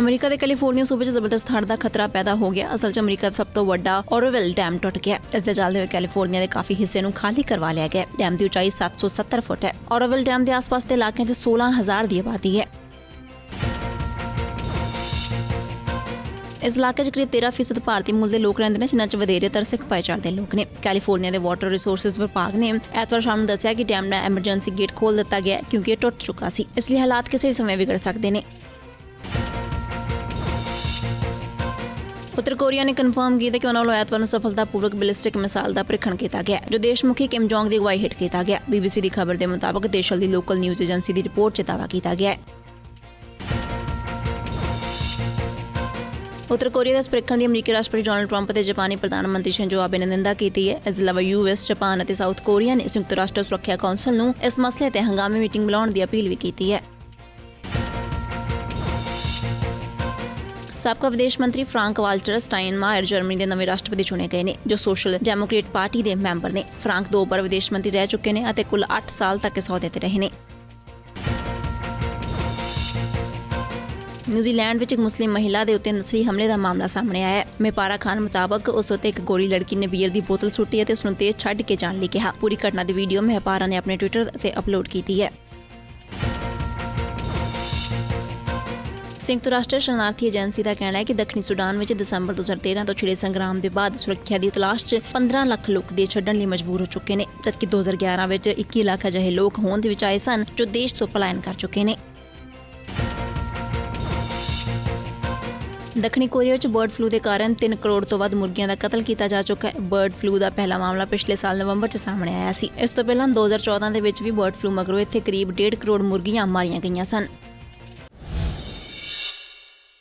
America ਦੇ California ਸੂਬੇ 'ਚ ਜ਼ਬਰਦਸਤ ਹੜ੍ਹ ਦਾ ਖਤਰਾ ਪੈਦਾ ਹੋ ਗਿਆ। ਅਸਲ 'ਚ ਅਮਰੀਕਾ ਦਾ ਸਭ ਤੋਂ ਵੱਡਾ ਔਰੋਵਿਲ ਡੈਮ ਟੁੱਟ ਗਿਆ। ਇਸ ਦੇ ਚੱਲਦੇ ਹੋਏ ਕੈਲੀਫੋਰਨੀਆ ਦੇ ਕਾਫੀ ਹਿੱਸੇ ਨੂੰ ਖਾਲੀ ਕਰਵਾ ਲਿਆ ਗਿਆ। ਡੈਮ ਦੀ ਉਚਾਈ 770 ਫੁੱਟ ਹੈ। ਔਰੋਵਿਲ ਡੈਮ ਦੇ ਆਸ-ਪਾਸ ਦੇ ਇਲਾਕਿਆਂ 'ਚ 16000 ਦੀ ਆਬਾਦੀ ਹੈ। ਇਸ ਇਲਾਕੇ 'ਚ ਕਰੀਬ 13% ਭਾਰਤੀ ਮੂਲ ਦੇ ਲੋਕ ਰਹਿੰਦੇ ਨੇ, ਜਿਨ੍ਹਾਂ 'ਚ ਵਧੇਰੇ ਤਰ ਸਿੱਖ ਭਾਈਚਾਰੇ ਦੇ ਲੋਕ ਨੇ। ਕੈਲੀਫੋਰਨੀਆ ਦੇ ਵਾਟਰ ਰਿਸੋਰਸਸ ਵਿਭਾਗ ਨੇ ਐਤਵਾਰ ਸ਼ਾਮ ਨੂੰ ਦੱਸਿਆ ਕਿ ਡੈਮ ਦਾ ਐਮਰਜੈਂਸੀ ਗੇਟ ਖੋਲ ਦਿੱਤਾ ਗਿਆ ਕਿਉਂਕਿ ਇਹ ਟੁੱਟ ਚੁੱਕਾ ਸੀ। ਇਸ ਲਈ ਹਾਲਾਤ ਕਿਸੇ ਵੀ ਸਮੇਂ ਵਿਗੜ ਸਕਦੇ ਨੇ। ਉੱਤਰ ਕੋਰੀਆ ਨੇ ਕਨਫਰਮ ਕੀਤਾ ਕਿ ਉਹਨਾਂ ਵੱਲੋਂ ਐਤਵਾਰ ਨੂੰ ਸਫਲਤਾਪੂਰਵਕ ਬੈਲਿਸਟਿਕ ਮਿਸਾਈਲ ਦਾ ਪ੍ਰੀਖਣ ਕੀਤਾ ਗਿਆ ਜੋ ਦੇਸ਼ ਮੁਖੀ ਕਿਮ ਜੋਂਗ ਦੀ ਅਗਵਾਈ ਹੇਠ ਕੀਤਾ ਗਿਆ ਬੀਬੀਸੀ ਦੀ ਖਬਰ ਦੇ ਮੁਤਾਬਕ ਦੇਸ਼ਲ ਦੀ ਲੋਕਲ ਨਿਊਜ਼ ਏਜੰਸੀ ਦੀ ਰਿਪੋਰਟ 'ਚ ਦਾਅਵਾ ਕੀਤਾ ਗਿਆ ਹੈ। ਉੱਤਰ ਕੋਰੀਆ ਦੇ ਇਸ ਪ੍ਰੀਖਣ ਦੀ ਅਮਰੀਕੀ ਰਾਸ਼ਟਰਪਤੀ ਡੋਨਲਡ ਟਰੰਪ ਅਤੇ ਜਾਪਾਨੀ ਪ੍ਰਧਾਨ ਮੰਤਰੀ ਸ਼ਿੰਜੋ ਆਬੇ ਨੇ ਨਿੰਦਾ ਕੀਤੀ ਹੈ। ਇਸ ਦੇ ਇਲਾਵਾ ਯੂਐਸ ਜਾਪਾਨ ਅਤੇ ਸਾਊਥ ਕੋਰੀਆ ਨੇ ਸੰਯੁਕਤ ਰਾਸ਼ਟਰ ਸੁਰੱਖਿਆ ਕੌਂਸਲ ਨੂੰ ਇਸ ਮਸਲੇ ਤੇ ਹੰਗਾਮੀ ਮੀਟਿੰਗ ਬੁਲਾਉਣ ਦੀ ਅਪੀਲ ਵੀ ਕੀਤੀ ਹੈ। ਸਾਬਕਾ ਵਿਦੇਸ਼ ਮੰਤਰੀ ਫ੍ਰਾਂਕ ਵਾਲਟਰ ਸਟਾਈਨਮਾਇਰ ਜਰਮਨੀ ਦੇ ਨਵੇਂ ਰਾਸ਼ਟਰਪਤੀ ਚੁਣੇ ਗਏ ਨੇ, ਜੋ ਸੋਸ਼ਲ ਡੈਮੋਕ੍ਰੇਟ ਪਾਰਟੀ ਦੇ ਮੈਂਬਰ ਨੇ। ਫ੍ਰਾਂਕ ਦੋ ਵਾਰ ਵਿਦੇਸ਼ ਮੰਤਰੀ ਰਹਿ ਚੁੱਕੇ ਨੇ ਅਤੇ ਕੁੱਲ 8 ਸਾਲ ਤੱਕ ਇਸ ਅਹੁਦੇ ਤੇ ਰਹੇ ਨੇ। ਨਿਊਜ਼ੀਲੈਂਡ ਵਿੱਚ ਇੱਕ ਮੁਸਲਿਮ ਮਹਿਲਾ ਦੇ ਉੱਤੇ ਨਸਲੀ ਹਮਲੇ ਦਾ ਮਾਮਲਾ ਸਾਹਮਣੇ ਆਇਆ ਹੈ। ਮੇਪਾਰਾ ਖਾਨ ਮੁਤਾਬਕ ਉਸ ਉੱਤੇ ਇੱਕ ਗੋਰੀ ਲੜਕੀ ਨੇ ਬੀਅਰ ਦੀ ਬੋਤਲ ਸੁੱਟੀ ਅਤੇ ਉਸ ਨੂੰ ਤੇਜ਼ ਛੱਡ ਕੇ ਜਾਣ ਲਈ ਕਿਹਾ। ਪੂਰੀ ਘਟਨਾ ਦੀ ਵੀਡੀਓ ਮਹਿਪਾਰਾ ਨੇ ਆਪਣੇ ਟਵਿੱਟਰ ਤੇ ਅਪਲੋਡ ਕੀਤੀ ਹੈ। ਸੰਯੁਕਤ ਰਾਸ਼ਟਰ ਸ਼ਰਨਾਰਥੀ ਏਜੰਸੀ ਦਾ ਕਹਿਣਾ ਹੈ ਕਿ ਦੱਖਣੀ ਸੁਡਾਨ ਵਿੱਚ ਦਸੰਬਰ 2013 ਤੋਂ ਛਿੜੇ ਸੰਗਰਾਮ ਦੇ ਬਾਅਦ ਸੁਰੱਖਿਆ ਦੀ ਤਲਾਸ਼ 'ਚ 15 ਲੱਖ ਲੋਕ ਦੇਸ਼ ਛੱਡਣ ਲਈ ਮਜਬੂਰ ਹੋ ਚੁੱਕੇ ਨੇ, ਜਦਕਿ 2011 ਵਿੱਚ 21 ਲੱਖ ਅਜਿਹੇ ਲੋਕ ਹੋਂਦ ਵਿੱਚ ਆਏ ਸਨ ਜੋ ਦੇਸ਼ ਤੋਂ ਪਲਾਇਨ ਕਰ ਚੁੱਕੇ ਨੇ। ਦੱਖਣੀ ਕੋਰੀਆ ਵਿੱਚ ਬਰਡ ਫਲੂ ਦੇ ਕਾਰਨ 3 ਕਰੋੜ ਤੋਂ ਵੱਧ ਮੁਰਗੀਆਂ ਦਾ ਕਤਲ ਕੀਤਾ ਜਾ ਚੁੱਕਾ ਹੈ। ਬਰਡ ਫਲੂ ਦਾ ਪਹਿਲਾ ਮਾਮਲਾ ਪਿਛਲੇ ਸਾਲ ਨਵੰਬਰ 'ਚ ਸਾਹਮਣੇ ਆਇਆ ਸੀ। ਇਸ ਤੋਂ ਪਹਿਲਾਂ 2014 ਦੇ ਵਿੱਚ ਵੀ ਬਰਡ ਫਲੂ ਮਗਰੋਂ ਇੱਥੇ ਕਰੀਬ 1.5 ਕਰੋੜ ਮੁਰਗੀਆਂ ਮਾਰੀਆਂ ਗਈਆਂ ਸਨ।